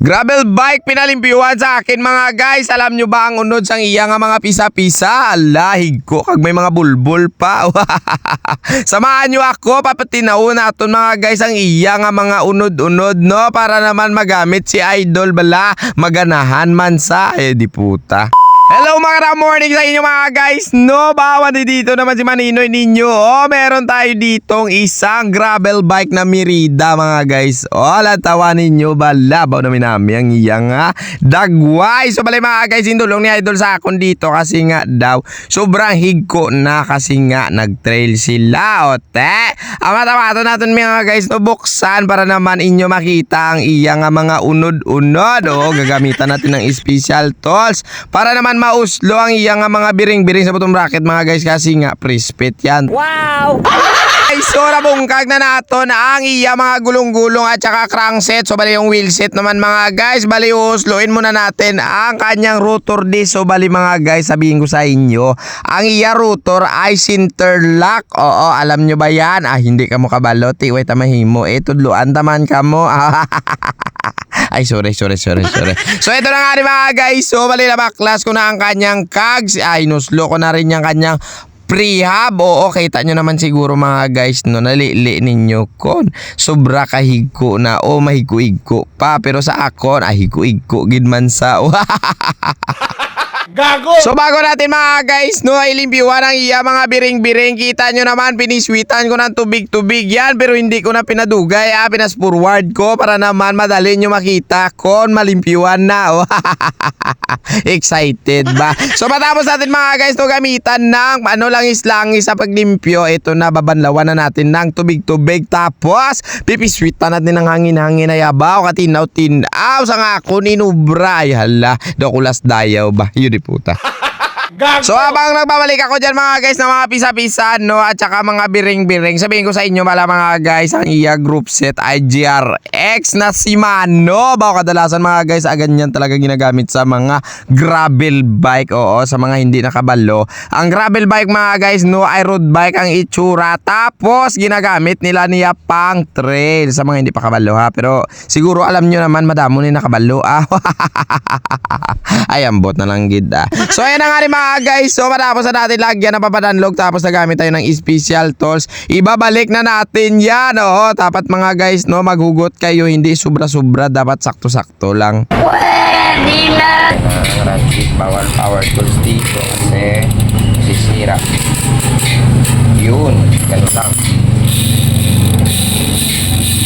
Gravel bike pinalimpiyuhan sa akin mga guys. Alam nyo ba ang unod sang iya nga mga pisa-pisa? Alahig ko kag may mga bulbul pa. Samahan nyo ako papatinaw naton mga guys ang iya nga mga unod-unod no para naman magamit si Idol bala maganahan man sa eh di puta. Hello mga morning sa inyo mga guys. No, bawa di dito naman si Maninoy ninyo. Oh, meron tayo ditong isang gravel bike na Merida mga guys. Oh, latawa ninyo Bala, bawa namin namin ang iyang nga Dagway. So balay mga guys, indulong ni Idol sa akon dito Kasi nga daw, sobrang higko na Kasi nga, nag-trail sila. Ote, ang matamato natin mga guys no, Buksan para naman inyo makita Ang iyang nga mga unod-unod. Oh, gagamitan natin ng special tools Para naman mauslo ang iyang nga mga biring-biring sa bottom bracket mga guys kasi nga pre-spit yan. Wow! Ay, so nabungkag na nato na ang iya mga gulong-gulong at saka crankset. So bali yung wheelset naman mga guys. Bali usloin muna natin ang kanyang rotor disc. So bali mga guys, sabihin ko sa inyo, ang iya rotor ay sinterlock. Oo, alam nyo ba yan? Ah, hindi ka mo kabaloti. Wait, tamahimo. Eh, tudluan taman ka mo. Ay, sorry, sorry, sorry, sorry. So, ito na nga rin mga guys. So, bali na baklas ko na ang kanyang kags. Ay, nuslo ko na rin yung kanyang prehab. Oo, kita nyo naman siguro mga guys, no, nalili ninyo kon. Sobra kahigko na. O, mahigko-igko pa. Pero sa akon, ay higko-igko gid man sa. Gago! So bago natin mga guys, no, ilimpiyuhan ang iya mga biring-biring. Kita nyo naman, piniswitan ko ng tubig-tubig yan. Pero hindi ko na pinadugay, ah, pinas forward ko para naman madali nyo makita kon malimpiyuhan na. Oh. Excited ba? So matapos natin mga guys, no, gamitan ng ano langis langis sa paglimpyo. Ito na, babanlawan na natin ng tubig-tubig. Tapos, pipiswitan natin ng hangin-hangin na yabaw. Katinaw-tinaw sa nga ako ninubra. Ay hala, dokulas dayaw ba? Yun puta. Gago! So habang nagbabalik ako dyan mga guys ng mga pisa-pisa no at saka mga biring-biring sabihin ko sa inyo pala mga guys ang iya group set ay GRX na si Mano. Bawa kadalasan mga guys ah, ganyan talaga ginagamit sa mga gravel bike. Oo sa mga hindi nakabalo. Ang gravel bike mga guys no ay road bike ang itsura. Tapos ginagamit nila niya pang trail. Sa mga hindi pa kabalo ha? Pero siguro alam nyo naman madamo ni nakabalo ah. Ay ambot na lang gid ah. So ayan na nga rin mga guys. So matapos na natin lagyan ng papadanlog tapos nagamit tayo ng special tools. Ibabalik na natin yan. Oo, dapat mga guys no maghugot kayo hindi sobra-sobra dapat sakto-sakto lang. Pwede na! Ranchik bawal power tools dito kasi sisira. Yun, ganun lang.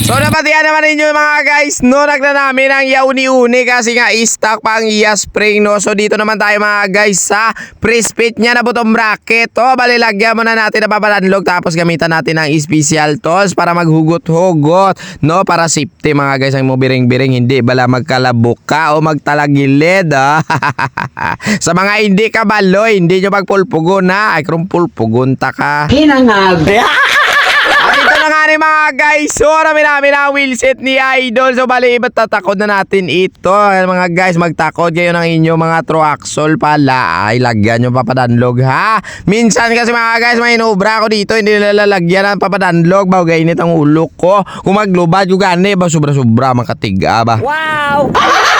So napatiyan naman ninyo mga guys no nagna namin ang yauni-uni kasi nga i-stock pa ang iya spring no. So dito naman tayo mga guys sa pre-spit niya na bottom bracket. O bali lagyan muna natin na papalanlog tapos gamitan natin ang special tools para maghugot-hugot no para safety mga guys. Ang mo biring-biring hindi bala magkalabok ka o magtalagilid ah. sa mga hindi ka baloy hindi nyo magpulpugon na ay kung pulpugon ta ka. Hinangag! na rin mga guys. So, rami namin ang wheelset ni Idol. So, bali, iba't tatakod na natin ito. Mga guys, magtakod kayo ng inyong mga troaxol pala. Ay, lagyan nyo papadanlog ha. Minsan kasi mga guys, may inubra ako dito. Hindi nila lalagyan ng papadanlog. Bago gainit ang ulo ko. Kung maglubad yung gani, ba sobra-sobra makatiga ba. Wow!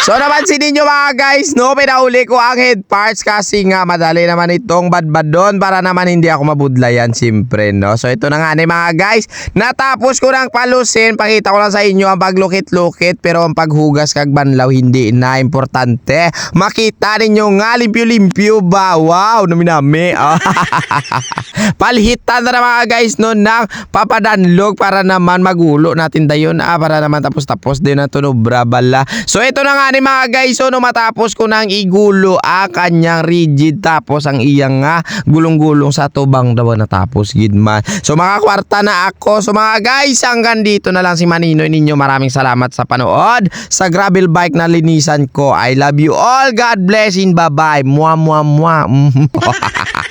So napansin ninyo mga guys, no, pinauli ko ang head parts kasi nga madali naman itong badbad doon para naman hindi ako mabudlayan siyempre, no. So ito na nga ni mga guys, natapos ko ng palusin, pakita ko lang sa inyo ang paglukit-lukit pero ang paghugas kag banlaw hindi na importante. Makita ninyo nga limpyo-limpyo ba? Wow, nami-nami. Ah. Palhitan na, na mga guys no ng papadanlog para naman magulo natin dayon ah, para naman tapos-tapos din na tunobra bala. So ito na nga ni mga guys so no matapos ko nang igulo ang kanyang rigid tapos ang iyang nga gulong-gulong sa tubang daw natapos gidman. So mga kwarta na ako. So mga guys hanggang dito na lang si Maninoy ninyo. Maraming salamat sa panood sa gravel bike na linisan ko. I love you all. God bless in bye bye. Mua mua mua.